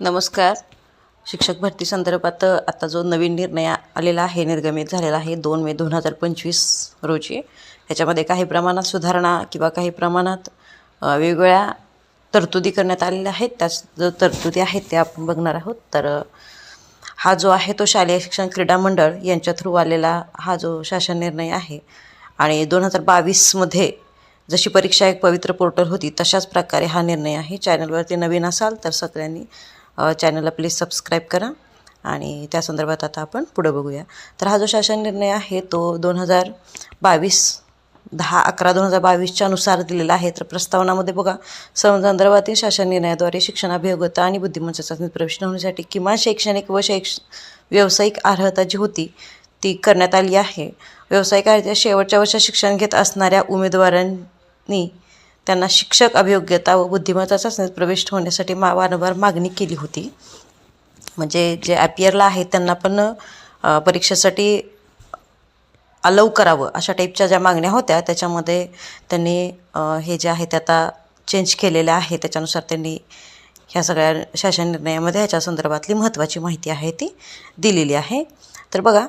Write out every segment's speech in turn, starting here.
नमस्कार. शिक्षक भरती संदर्भात आता जो नवीन निर्णय आलेला आहे निर्गमित झालेला आहे दोन मे दोन हजार पंचवीस रोजी. त्याच्यामध्ये काही प्रमाणात सुधारणा किंवा काही प्रमाणात वेगवेगळ्या तरतुदी करण्यात आलेल्या आहेत. त्याच जो तरतुदी आहेत त्या आपण बघणार आहोत. तर हा जो आहे तो शालेय शिक्षण क्रीडा मंडळ यांच्या थ्रू आलेला हा जो शासन निर्णय आहे. आणि दोन हजार बावीसमध्ये जशी परीक्षा एक पवित्र पोर्टल होती तशाच प्रकारे हा निर्णय आहे. चॅनलवरती नवीन असाल तर सगळ्यांनी चॅनलला प्लीज सबस्क्राईब करा आणि त्या संदर्भात आता आपण पुढं बघूया. तर हा जो शासन निर्णय आहे तो दोन हजार बावीस दहा अकरा दोन हजार बावीसच्या नुसार दिलेला आहे. तर प्रस्तावनामध्ये बघा संदर्भातील शासन निर्णयाद्वारे शिक्षणाभियोग्यता आणि बुद्धिमत्ता चाचणीत प्रवेश होण्यासाठी किमान शैक्षणिक व शैक्ष व्यावसायिक अर्हता जी होती ती करण्यात आली आहे. व्यावसायिक अर्हत्या शेवटच्या वर्षात शिक्षण घेत असणाऱ्या उमेदवारांनी त्यांना शिक्षक अभियोग्यता व बुद्धिमत्ता चाचणीत प्रवेश होण्यासाठी मा वारंवार मागणी केली होती. म्हणजे जे ॲपियरला आहेत त्यांना पण परीक्षेसाठी अलव करावं अशा टाईपच्या ज्या मागण्या होत्या त्याच्यामध्ये त्यांनी हे जे आहे ते आता चेंज केलेलं आहे. त्याच्यानुसार त्यांनी ह्या सगळ्या शासन निर्णयामध्ये ह्याच्या संदर्भातली महत्त्वाची माहिती आहे ती दिलेली आहे. तर बघा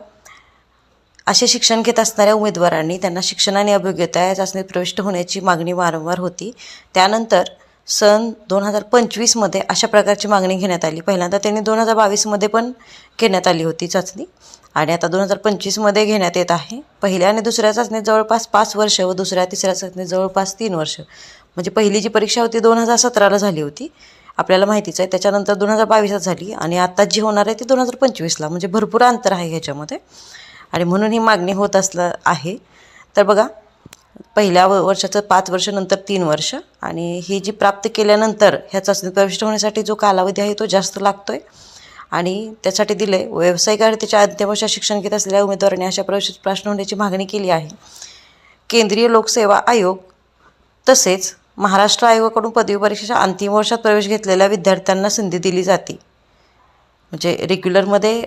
असे शिक्षण घेत असणाऱ्या उमेदवारांनी त्यांना शिक्षण आणि अभियोग्यता या चाचणीत प्रविष्ट होण्याची मागणी वारंवार होती. त्यानंतर सन दोन हजार पंचवीसमध्ये अशा प्रकारची मागणी घेण्यात आली. पहिल्यांदा त्यांनी दोन हजार बावीसमध्ये पण घेण्यात आली होती चाचणी आणि आता दोन हजार पंचवीसमध्ये घेण्यात येत आहे. पहिल्या आणि दुसऱ्या चाचणीत जवळपास पाच वर्ष व दुसऱ्या तिसऱ्या चाचणीत जवळपास तीन वर्ष. म्हणजे पहिली जी परीक्षा होती दोन हजार सतराला झाली होती. आपल्याला माहितीच आहे त्याच्यानंतर दोन हजार बावीसात झाली आणि आता जी होणार आहे ती दोन हजार पंचवीसला म्हणजे भरपूर अंतर आहे ह्याच्यामध्ये. आणि म्हणून ही मागणी होत असलं आहे. तर बघा पहिल्या व वर्षाचं पाच वर्ष नंतर तीन वर्ष. आणि ही जी प्राप्त केल्यानंतर ह्या चाचणीत प्रविष्ट होण्यासाठी जो कालावधी आहे तो जास्त लागतो आहे आणि त्यासाठी दिले व्यावसायिक अर्हतेच्या अंतिम वर्षात शिक्षण घेत असलेल्या उमेदवारांनी अशा प्रवेश प्रश्न होण्याची मागणी केली आहे. केंद्रीय लोकसेवा आयोग तसेच महाराष्ट्र आयोगाकडून पदवी परीक्षेच्या अंतिम वर्षात प्रवेश घेतलेल्या विद्यार्थ्यांना संधी दिली जाते. म्हणजे रेग्युलरमध्ये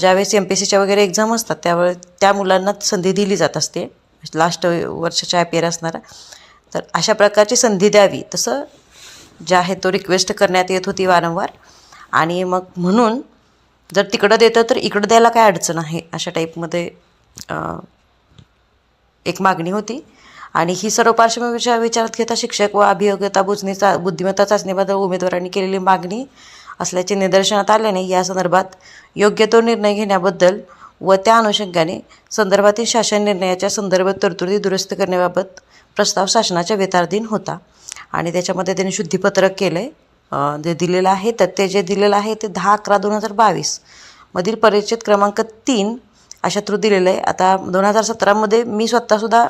ज्यावेळेस एम पी एस सीच्या वगैरे एक्झाम असतात त्यावेळेस त्या मुलांना संधी दिली जात असते. लास्ट वर्षाच्या ॲपियर असणारा. तर अशा प्रकारची संधी द्यावी. तसं जे आहे तो रिक्वेस्ट करण्यात येत होती वारंवार. आणि मग म्हणून जर तिकडं देतं तर इकडं द्यायला काय अडचण आहे? अशा टाईपमध्ये एक मागणी होती. आणि ही सर्व पार्श्वभूमी विचारात घेता शिक्षक व अभियोग्यता बुजणीचा बुद्धिमत्ता चाचणीबद्दल उमेदवारांनी केलेली मागणी असल्याचे निदर्शनात आल्याने या संदर्भात योग्य तो निर्णय घेण्याबद्दल व त्या अनुषंगाने संदर्भातील शासन निर्णयाच्या संदर्भात तरतुदी दुरुस्त करण्याबाबत प्रस्ताव शासनाच्या वेतारधीन होता. आणि त्याच्यामध्ये त्यांनी शुद्धीपत्रक केलं आहे जे दिलेलं आहे तर ते जे दिलेलं आहे ते दहा अकरा दोन हजार बावीस मधील परिचित क्रमांक तीन अशा थ्रू दिलेलं आहे. आता दोन हजार सतरामध्ये मी स्वतःसुद्धा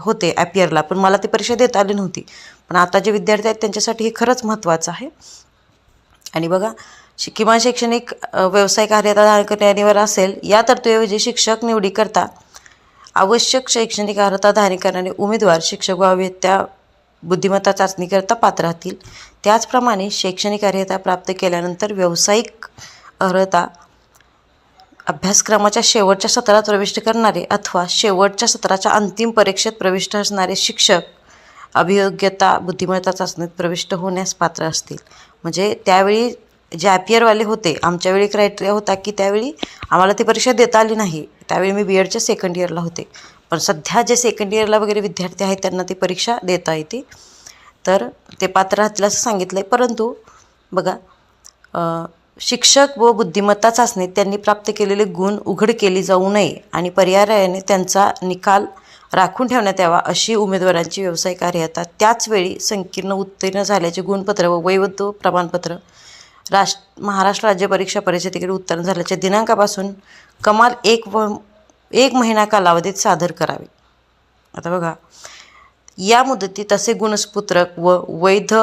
होते ॲपियरला पण मला ती परीक्षा देता आली नव्हती. पण आता जे विद्यार्थी आहेत त्यांच्यासाठी हे खरंच महत्त्वाचं आहे. आणि बघा किमान शैक्षणिक व्यवसाय व्यावसायिक अर्हता धारण करणे असेल या तरतुदीऐवजी शिक्षक निवडीकरता आवश्यक शैक्षणिक अर्हता धारण करणारे उमेदवार शिक्षक व्हावेत त्या बुद्धिमत्ता चाचणीकरता पात्र राहतील. त्याचप्रमाणे शैक्षणिक अर्हता प्राप्त केल्यानंतर व्यावसायिक अर्हता अभ्यासक्रमाच्या शेवटच्या सत्रात प्रविष्ट करणारे अथवा शेवटच्या सत्राच्या अंतिम परीक्षेत प्रविष्ट असणारे शिक्षक अभियोग्यता बुद्धिमत्ता चाचणीत प्रविष्ट होण्यास पात्र असतील. म्हणजे त्यावेळी जे ॲपियरवाले होते आमच्यावेळी क्रायटेरिया होता की त्यावेळी आम्हाला ती परीक्षा देता आली नाही. त्यावेळी मी बी एडच्या सेकंड इयरला होते. पण सध्या जे सेकंड इयरला वगैरे विद्यार्थी आहेत त्यांना ती परीक्षा देता येते. तर ते पात्र राहतील असं सांगितलं आहे परंतु बघा शिक्षक व बुद्धिमत्ता चाचणीत त्यांनी प्राप्त केलेले गुण उघड केली जाऊ नये आणि पर्यायाने त्यांचा निकाल राखून ठेवण्यात यावा अशी उमेदवारांची व्यावसायिक आता त्याचवेळी संकीर्ण उत्तीर्ण झाल्याचे गुणपत्र व वैवध प्रमाणपत्र. राष्ट्र महाराष्ट्र राज्य परीक्षा परिषदेकडे उत्तीर्ण झाल्याच्या दिनांकापासून कमाल एक व एक महिना कालावधीत सादर करावे. आता बघा. या मुदतीत असे गुणस्पुत्रक व वैध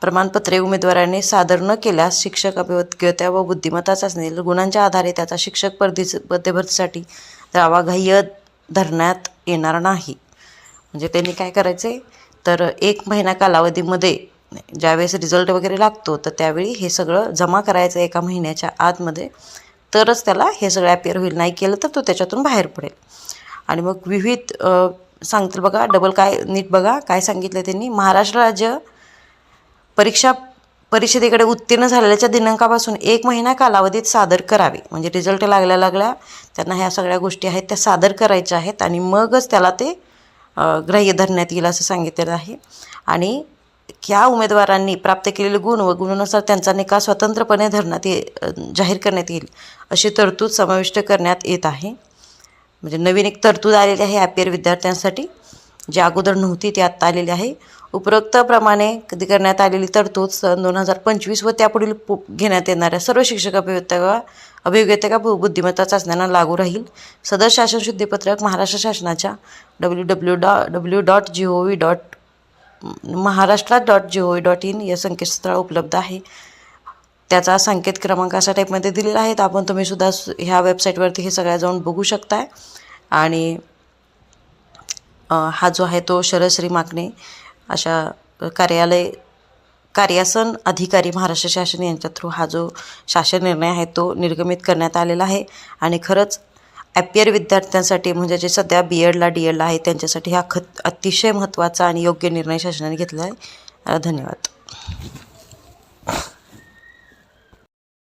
प्रमाणपत्रे उमेदवाराने सादर न केल्यास शिक्षक अभियोग्यता व बुद्धिमत्ता चाचणी गुणांच्या आधारे त्याचा शिक्षक पदीच पदभरतीसाठी दावा ग्राह्य धरण्यात येणार नाही. म्हणजे त्यांनी काय करायचे तर एक महिना कालावधीमध्ये ज्यावेळेस रिझल्ट वगैरे लागतो तर त्यावेळी हे सगळं जमा करायचं एका महिन्याच्या आतमध्ये. तरच त्याला हे सगळं ॲपिअर होईल. नाही केलं तर तो त्याच्यातून बाहेर पडेल. आणि मग विविध सांगतील बघा डबल काय नीट बघा काय सांगितलं त्यांनी? महाराष्ट्र राज्य परीक्षा परिषदेकडे उत्तीर्ण झालेल्याच्या दिनांकापासून एक महिना कालावधीत सादर करावे. म्हणजे रिझल्ट लागल्या लागल्या त्यांना ह्या सगळ्या गोष्टी आहेत त्या सादर करायच्या आहेत आणि मगच त्याला ते ग्राह्य धरण्यात येईल असं सांगितलेलं आहे. आणि या उमेदवारांनी प्राप्त केलेले गुण व गुणानुसार त्यांचा निकाल स्वतंत्रपणे धरण्यात ये जाहीर करण्यात येईल अशी तरतूद समाविष्ट करण्यात येत आहे. म्हणजे नवीन एक तरतूद आलेली आहे ॲपियर विद्यार्थ्यांसाठी. जी अगोदर नव्हती ती आत्ता आलेली आहे. उपरोक्तप्रमाणे कधी करण्यात आलेली तरतूद सन दोन हजार पंचवीस व त्यापुढील पु घेण्यात येणाऱ्या सर्व शिक्षक अभियोग्यता अभियोग्यता बु बुद्धिमत्ता चाचण्यांना लागू राहील. सदर शासन शुद्धीपत्रक महाराष्ट्र शासनाच्या W W dot W dot G O V dot महाराष्ट्रात dot G O V dot in या संकेतस्थळावर उपलब्ध आहे. त्याचा संकेत क्रमांक अशा टाईपमध्ये दिलेला आहे. तर आपण तुम्हीसुद्धा ह्या वेबसाईटवरती हे सगळ्या जाऊन बघू शकताय. आणि हा जो आहे तो शरश्री माकणे अशा कार्यालय कार्यासन अधिकारी महाराष्ट्र शासन यांच्या थ्रू हा जो शासन निर्णय आहे तो निर्गमित करण्यात आलेला आहे. आणि खरंच ॲपियर विद्यार्थ्यांसाठी म्हणजे जे सध्या बी एडला डी एडला आहे त्यांच्यासाठी हा खत अतिशय महत्त्वाचा आणि योग्य निर्णय शासनाने घेतला आहे. धन्यवाद.